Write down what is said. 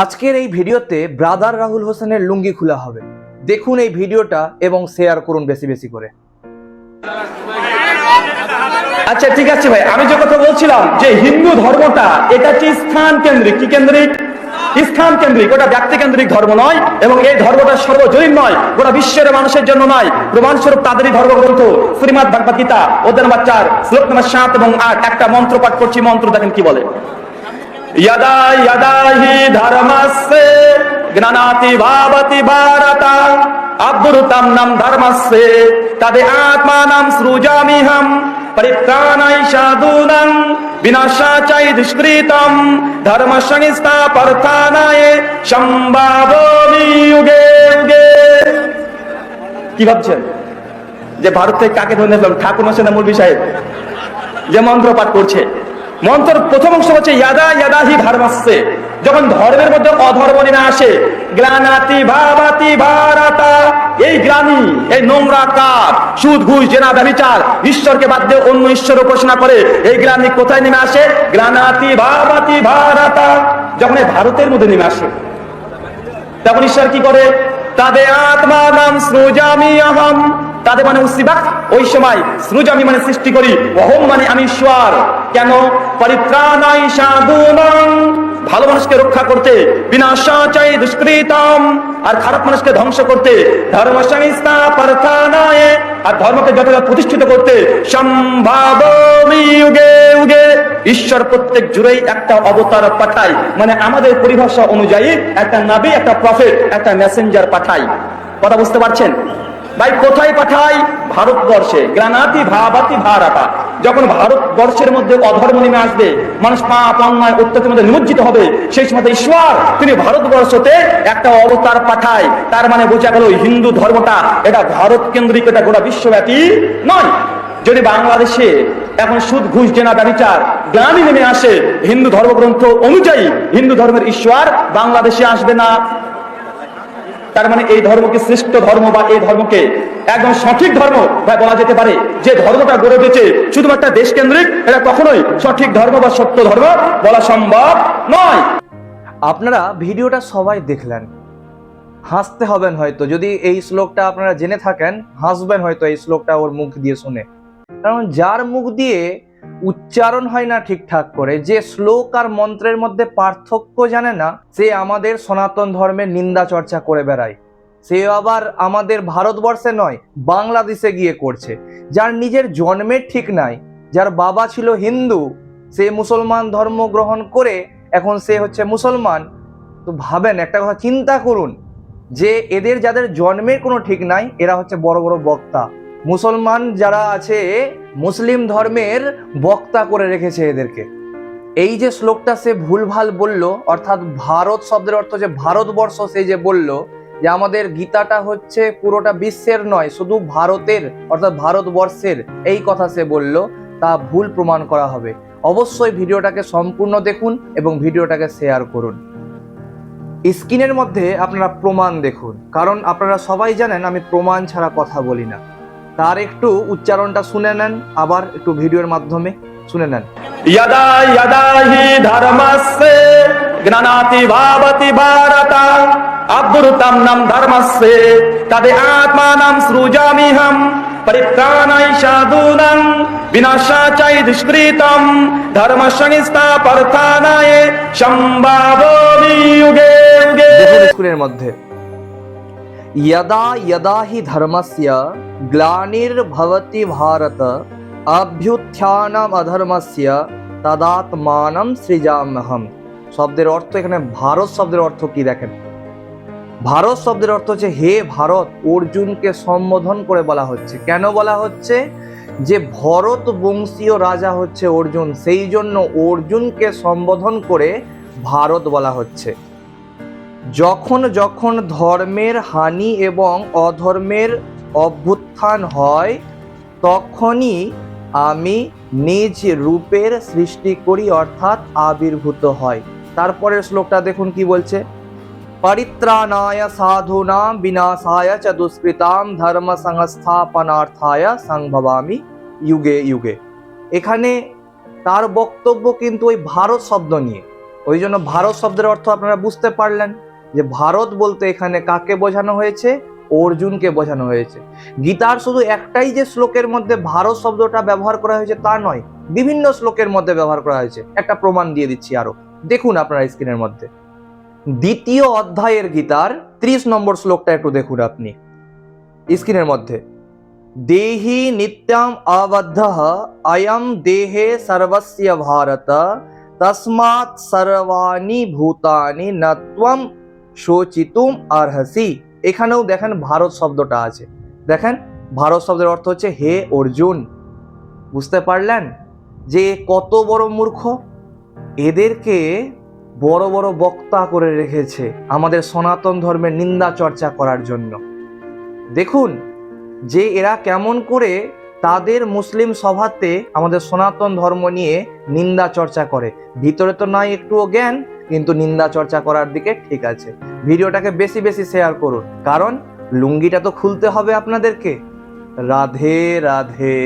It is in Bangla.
আজকের এই ভিডিওতে ব্রাদার রাহুল হোসেনের লুঙ্গি খোলা হবে। দেখুন এই ভিডিওটা এবং শেয়ার করুন বেশি বেশি করে। আচ্ছা ঠিক আছে ভাই, আমি যে কথা বলছিলাম যে হিন্দু ধর্মটা, এটা হচ্ছে স্থান কেন্দ্রিক? কি কেন্দ্রিক? স্থান কেন্দ্রিক, ওটা ব্যক্তি কেন্দ্রিক ধর্ম নয় এবং এই ধর্মটা সর্বজনীন নয়, গোটা বিশ্বের মানুষের জন্য নয়। প্রমাণস্বরূপ তাদেরই ধর্মগ্রন্থ, শ্রীমদ ভগবত গীতা ওদের নাম্বার চার শ্লোক নাম্বার সাত এবং আট, একটা মন্ত্র পাঠ করছি, মন্ত্র দেখেন কি বলে। यदा यदा हि धर्मस्य ज्ञानाति भावति भारत अभ्युतम नम धर्मस्य तद आत्मानं सृजाम्यहं परित्राणाय साधूनां विनाशाय दुष्कृतं धर्म संस्थापर्थानाय সম্ভাবমি যুগে যুগে কি ভাবছেন যে ভারত থেকে কাকে ধরে নিলাম ঠাকুর হোসেন মুরবি সাহেব যে মন্ত্র পাঠ করছে মন্ত্রের প্রথম অংশ হচ্ছে, ইয়াদা ইয়াদা হি ধর্মস্যে যখন ধর্মের মধ্যে অধর্ম নেমে আসে, গ্লানাতি ভাবাতি ভারাতা। এই গ্লানি, এই নোংরা কাজ সুদ, ঘুষ, জেনা ব্যবিচার ঈশ্বরকে বাদ দিয়ে অন্য ঈশ্বর উপাসনা করে, এই গ্লানি কোথায় নেমে আসে? গ্লানাতি ভাবাতি ভারাতা। যখন এই ভারতের মধ্যে নেমে আসে, তখন ঈশ্বর কি করে? তাদের আত্মা নাম সৃজামি আহম। তাদের মানে উসিবাক ওই সময় সৃজামি মানে সৃষ্টি করি, অহম মানে আমি ঈশ্বর। কেন? পরিত্রাণাই সাধুনাং ভালো মানুষকে রক্ষা করতে চাই দুষ্কৃতম। আর খারাপ মানুষকে ধ্বংস করতে ধর্ম আর ধর্মকে যতটা প্রতিষ্ঠিত করতে সম্ভাবমি যুগে যুগে। ঈশ্বর প্রত্যেক জুড়েই একটা অবতার পাঠায়। মানে আমাদের পরিভাষা অনুযায়ী একটা নাবি, একটা প্রফেট একটা মেসেঞ্জার পাঠাই কথা বুঝতে পারছেন? ভাই, কোথায় পাঠায়? ভারতবর্ষে। গ্রানাতি ভাবাতি ভারাটা যখন ভারতবর্ষের মধ্যে অধর্ম নেমে আসবে, মানুষ পাপ, অন্যায় অত্যাচারের মধ্যে নিমজ্জিত হবে, সেই সময় ঈশ্বর তিনি ভারতবর্ষতে একটা অবতার পাঠায়। তার মানে বোঝা গেল হিন্দু ধর্মটা, এটা ভারত কেন্দ্রিক, এটা গোটা বিশ্বব্যাপী নয়। যদি বাংলাদেশে এখন সুদ, ঘুষ, জেনা ব্যবচার গ্রামী নেমে আসে হিন্দু ধর্মগ্রন্থ অনুযায়ী, হিন্দু ধর্মের ঈশ্বর বাংলাদেশে আসবে না। তার মানে এই ধর্মকে শ্রেষ্ঠ ধর্ম বা এই ধর্মকে একদম সঠিক ধর্ম বা বলা যেতে পারে, যে ধর্মটা গড়ে উঠেছে শুধুমাত্র দেশ কেন্দ্রিক এটা কখনোই সঠিক ধর্ম বা সত্য ধর্ম বলা সম্ভব নয়। আপনারা ভিডিওটা সবাই দেখলেন। হাসতে হবেন হয়তো, যদি এই শ্লোকটা আপনারা জেনে থাকেন, হাসবেন হয়তো এই শ্লোকটা ওর মুখ দিয়ে শুনে। কারণ যার মুখ দিয়ে উচ্চারণ হয় না ঠিকঠাক করে, যে শ্লোক আর মন্ত্রের মধ্যে পার্থক্য জানে না, সে আমাদের সনাতন ধর্মের নিন্দা চর্চা করে বেড়ায়। সে আবার আমাদের ভারতবর্ষে নয়, বাংলাদেশে গিয়ে করছে। যার নিজের জন্মের ঠিক নাই, যার বাবা ছিল হিন্দু, সে মুসলমান ধর্ম গ্রহণ করে এখন সে হচ্ছে মুসলমান। তো ভাবেন, একটা কথা চিন্তা করুন, যে এদের যাদের জন্মের কোনো ঠিক নাই, এরা হচ্ছে বড় বড় বক্তা। মুসলমান যারা আছে মুসলিম ধর্মের বক্তা করে রেখেছে এদেরকে। এই যে শ্লোকটা সে ভুলভাল বলল, অর্থাৎ ভারত শব্দের অর্থ যে ভারতবর্ষ সে যে বলল, যে আমাদের গীতাটা হচ্ছে পুরোটা বিশ্বের নয়, শুধু ভারতের, অর্থাৎ ভারতবর্ষের এই কথা সে বলল, তা ভুল প্রমাণ করা হবে। অবশ্যই ভিডিওটাকে সম্পূর্ণ দেখুন এবং ভিডিওটাকে শেয়ার করুন। স্ক্রিনের মধ্যে আপনারা প্রমাণ দেখুন, কারণ আপনারা সবাই জানেন আমি প্রমাণ ছাড়া কথা বলি না। তার একটু উচ্চারণটা শুনে নেন আবার একটু ভিডিওর মাধ্যমে শুনে নেন यदा यदा हि धर्मस्य ज्ञानाति भावति भारत अभ्युतम नम धर्मस्य तद आत्मानं सृजाम्यहं परित्राणाय साधूनां विनाशाय दुष्कृतं धर्म संस्थापर्थानाय সম্ভাবমি যুগে যুগে দেখুন স্ক্রিনের মধ্যে यदा यदा हि धर्मस्य ग्लानिर्भवति भारत অভ্যুত্থানম অধর্মস্য তদাত্মানম সৃজামহম শব্দের অর্থ এখানে ভারত শব্দের অর্থ কি দেখেন ভারত শব্দের অর্থ হচ্ছে হে ভারত অর্জুনকে সম্বোধন করে বলা হচ্ছে কেন বলা হচ্ছে যে ভরত বংশীয় রাজা হচ্ছে অর্জুন সেই জন্য অর্জুনকে সম্বোধন করে ভারত বলা হচ্ছে যখন যখন ধর্মের হানি এবং অধর্মের অভ্যুত্থান হয়, তখনই আমি নিজ রূপের সৃষ্টি করি, অর্থাৎ আবির্ভূত হয় তারপরের শ্লোকটা দেখুন কি বলছে? পরিত্রাণায় সাধুনাম বিনাশায় চ দুষ্কৃতাম ধর্ম সংস্থাপনার্থায় সংভবামি যুগে যুগে। এখানে তার বক্তব্য কিন্তু ওই ভারত শব্দ নিয়ে। ওই জন্য ভারত শব্দের অর্থ আপনারা বুঝতে পারলেন। যে ভারত বলতে এখানে কাকে বোঝানো হয়েছে? অর্জুনকে বোঝানো হয়েছে। গীতার শুধু একটাই যে শ্লোকের মধ্যে ভারত শব্দটা ব্যবহার করা হয়েছে তা নয়, বিভিন্ন শ্লোকের মধ্যে ব্যবহার করা হয়েছে। একটা প্রমাণ দিয়ে দিচ্ছি আরও। দেখুন আপনারা স্ক্রিনের মধ্যে। দ্বিতীয় অধ্যায়ের গীতার ত্রিশ নম্বর শ্লোকটা একটু দেখুন আপনি। স্ক্রিনের মধ্যে। দেহি নিত্যাম আবদ্ধ অয়ম দেহে সর্বস্য ভারত, তসমাৎ সর্বাণি ভূতানি নত্বম শোচিতুম আরহসি। এখানেও দেখেন ভারত শব্দটা আছে। দেখেন, ভারত শব্দের অর্থ হচ্ছে হে অর্জুন। বুঝতে পারলেন? যে কত বড় মূর্খ এদেরকে বড় বড় বক্তা করে রেখেছে আমাদের সনাতন ধর্মের নিন্দা চর্চা করার জন্য। দেখুন, যে এরা কেমন করে তাদের মুসলিম সভাতে আমাদের সনাতন ধর্ম নিয়ে নিন্দা চর্চা করে। ভিতরে তো নয় একটুও জ্ঞান কিন্তু নিন্দা চর্চা করার দিকে ঠিক আছে। ভিডিওটাকে বেশি বেশি শেয়ার করুন। কারণ লুঙ্গিটা তো খুলতে হবে আপনাদেরকে। রাধে রাধে।